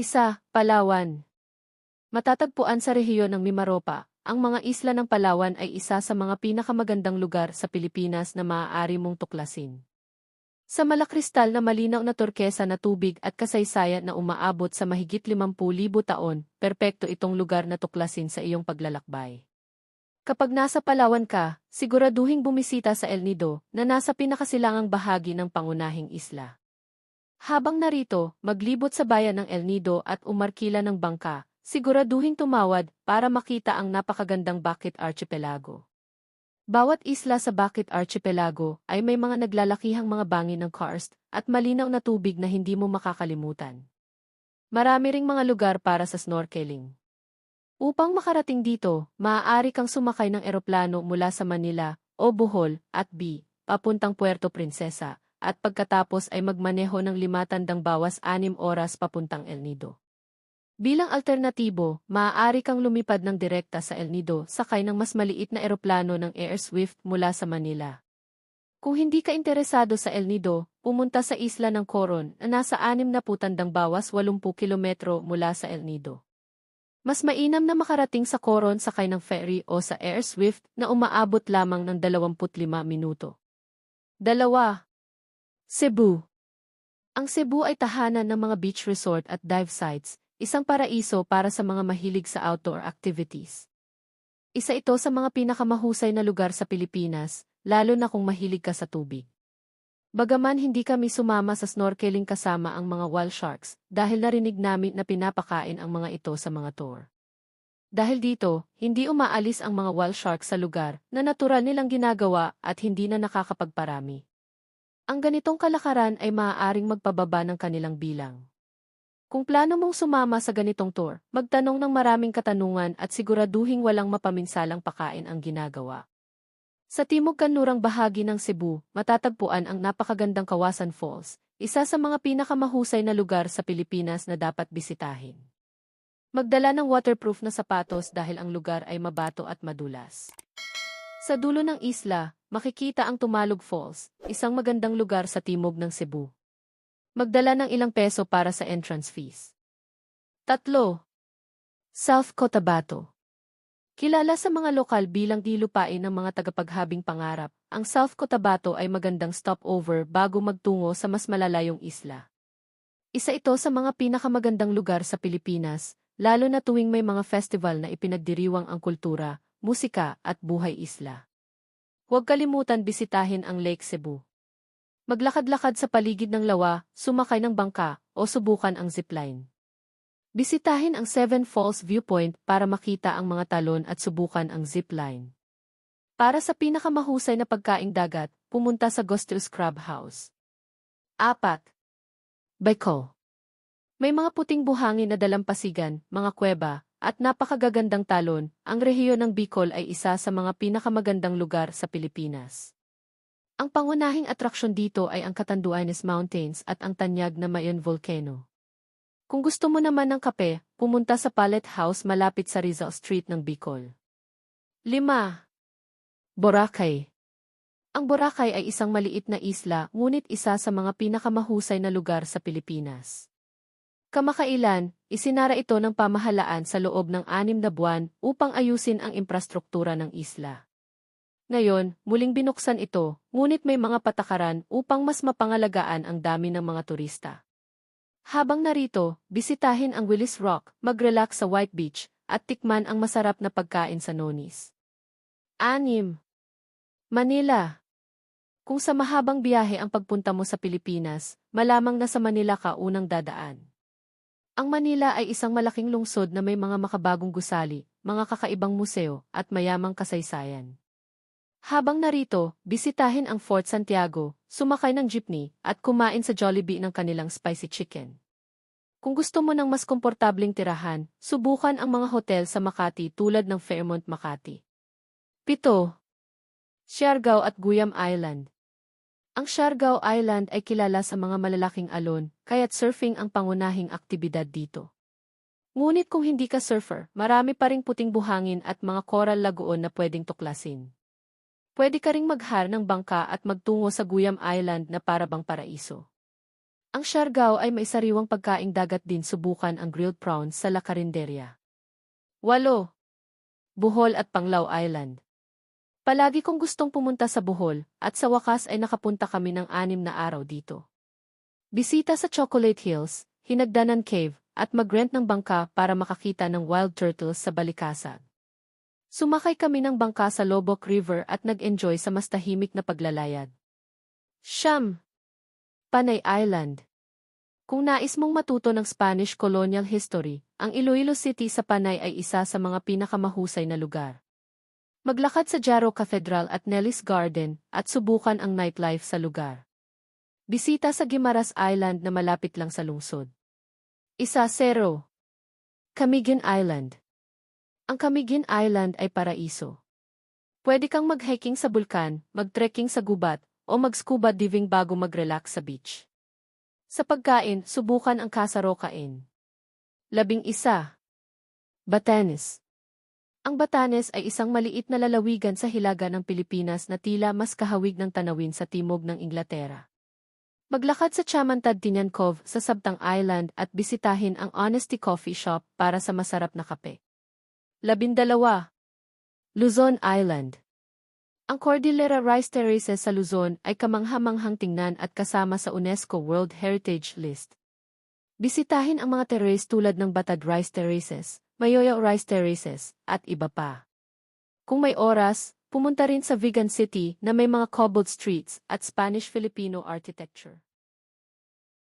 Isa, Palawan. Matatagpuan sa rehiyon ng Mimaropa, ang mga isla ng Palawan ay isa sa mga pinakamagandang lugar sa Pilipinas na maaari mong tuklasin. Sa malakristal na malinaw na turkesa na tubig at kasaysayan na umaabot sa mahigit 50,000 taon, perpekto itong lugar na tuklasin sa iyong paglalakbay. Kapag nasa Palawan ka, siguraduhing bumisita sa El Nido na nasa pinakasilangang bahagi ng pangunahing isla. Habang narito, maglibot sa bayan ng El Nido at umarkila ng bangka, siguraduhing tumawad para makita ang napakagandang Bakit Archipelago. Bawat isla sa Bakit Archipelago ay may mga naglalakihang mga bangin ng karst at malinaw na tubig na hindi mo makakalimutan. Marami ring mga lugar para sa snorkeling. Upang makarating dito, maaari kang sumakay ng eroplano mula sa Manila o Bohol at B, papuntang Puerto Princesa, at pagkatapos ay magmaneho ng limatandang bawas anim oras papuntang El Nido. Bilang alternatibo, maaari kang lumipad ng direkta sa El Nido sakay ng mas maliit na eroplano ng Air Swift mula sa Manila. Kung hindi ka interesado sa El Nido, pumunta sa isla ng Coron na nasa anim na putandang bawas 80 kilometro mula sa El Nido. Mas mainam na makarating sa Coron sakay ng ferry o sa Air Swift na umaabot lamang ng 25 minuto. Dalawa. Cebu Ang Cebu ay tahanan ng mga beach resort at dive sites, Isang paraiso para sa mga mahilig sa outdoor activities. Isa ito sa mga pinakamahusay na lugar sa Pilipinas, lalo na kung mahilig ka sa tubig. Bagaman hindi kami sumama sa snorkeling kasama ang mga whale sharks dahil narinig namin na pinapakain ang mga ito sa mga tour. Dahil dito, hindi umaalis ang mga whale sharks sa lugar na natural nilang ginagawa at hindi na nakakapagparami. Ang ganitong kalakaran ay maaaring magpababa ng kanilang bilang. Kung plano mong sumama sa ganitong tour, magtanong ng maraming katanungan at siguraduhing walang mapaminsalang pakain ang ginagawa. Sa timog kanlurang bahagi ng Cebu, matatagpuan ang napakagandang Kawasan Falls, isa sa mga pinakamahusay na lugar sa Pilipinas na dapat bisitahin. Magdala ng waterproof na sapatos dahil ang lugar ay mabato at madulas. Sa dulo ng isla, makikita ang Tumalog Falls, isang magandang lugar sa timog ng Cebu. Magdala ng ilang peso para sa entrance fees. Tatlo. South Cotabato. Kilala sa mga lokal bilang dilupain ng mga tagapaghabing pangarap, ang South Cotabato ay magandang stopover bago magtungo sa mas malalayong isla. Isa ito sa mga pinakamagandang lugar sa Pilipinas, lalo na tuwing may mga festival na ipinagdiriwang ang kultura, musika at buhay isla. Huwag kalimutan bisitahin ang Lake Cebu. Maglakad-lakad sa paligid ng lawa, sumakay ng bangka, o subukan ang zipline. Bisitahin ang Seven Falls Viewpoint para makita ang mga talon at subukan ang zipline. Para sa pinakamahusay na pagkaing dagat, pumunta sa Gostos Crab House. 4. Bicol May mga puting buhangin na dalampasigan, mga kuweba, at napakagagandang talon, ang rehiyon ng Bicol ay isa sa mga pinakamagandang lugar sa Pilipinas. Ang pangunahing atraksyon dito ay ang Catanduanes Mountains at ang tanyag na Mayon Volcano. Kung gusto mo naman ng kape, pumunta sa Pallet House malapit sa Rizal Street ng Bicol. 5. Boracay Ang Boracay ay isang maliit na isla ngunit isa sa mga pinakamahusay na lugar sa Pilipinas. Kamakailan, isinara ito ng pamahalaan sa loob ng anim na buwan upang ayusin ang infrastruktura ng isla. Ngayon, muling binuksan ito, ngunit may mga patakaran upang mas mapangalagaan ang dami ng mga turista. Habang narito, bisitahin ang Willis Rock, mag-relax sa White Beach, at tikman ang masarap na pagkain sa Nonis. 6. Manila Kung sa mahabang biyahe ang pagpunta mo sa Pilipinas, malamang na sa Manila ka unang dadaan. Ang Manila ay isang malaking lungsod na may mga makabagong gusali, mga kakaibang museo, at mayamang kasaysayan. Habang narito, bisitahin ang Fort Santiago, sumakay ng jeepney, at kumain sa Jollibee ng kanilang spicy chicken. Kung gusto mo ng mas komportabling tirahan, subukan ang mga hotel sa Makati tulad ng Fairmont Makati. 7. Siargao at Guyam Island Ang Siargao Island ay kilala sa mga malalaking alon, kaya't surfing ang pangunahing aktibidad dito. Ngunit kung hindi ka surfer, marami pa ring puting buhangin at mga coral lagoon na pwedeng tuklasin. Pwede ka ring maghar ng bangka at magtungo sa Guyam Island na para bang paraiso. Ang Siargao ay may sariwang pagkaing dagat din subukan ang grilled prawns sa La Carinderia. 8. Bohol at Panglao Island Palagi kong gustong pumunta sa Bohol, at sa wakas ay nakapunta kami ng anim na araw dito. Bisita sa Chocolate Hills, Hinagdanan Cave, at mag-rent ng bangka para makakita ng wild turtles sa Balikasag. Sumakay kami ng bangka sa Lobok River at nag-enjoy sa mas tahimik na paglalayag. Siyam! Panay Island Kung nais mong matuto ng Spanish colonial history, ang Iloilo City sa Panay ay isa sa mga pinakamahusay na lugar. Maglakad sa Jaro Cathedral at Nellis Garden at subukan ang nightlife sa lugar. Bisita sa Guimaras Island na malapit lang sa lungsod. Isa Zero Camiguin Island Ang Camiguin Island ay paraiso. Pwede kang mag-hiking sa bulkan, mag-trekking sa gubat, o mag-scuba diving bago mag-relax sa beach. Sa pagkain, subukan ang kasarokain. Labing isa. Batanes. Ang Batanes ay isang maliit na lalawigan sa hilaga ng Pilipinas na tila mas kahawig ng tanawin sa timog ng Inglaterra. Maglakad sa Chamantad Tinian Cove sa Sabtang Island at bisitahin ang Honesty Coffee Shop para sa masarap na kape. Labindalawa. Luzon Island ang Cordillera Rice Terraces sa Luzon ay kamangha-manghang tingnan at kasama sa UNESCO World Heritage List. Bisitahin ang mga terrace tulad ng Batad Rice Terraces, Mayoyo Rice Terraces, at iba pa. Kung may oras, pumunta rin sa Vegan City na may mga cobbled streets at Spanish-Filipino architecture.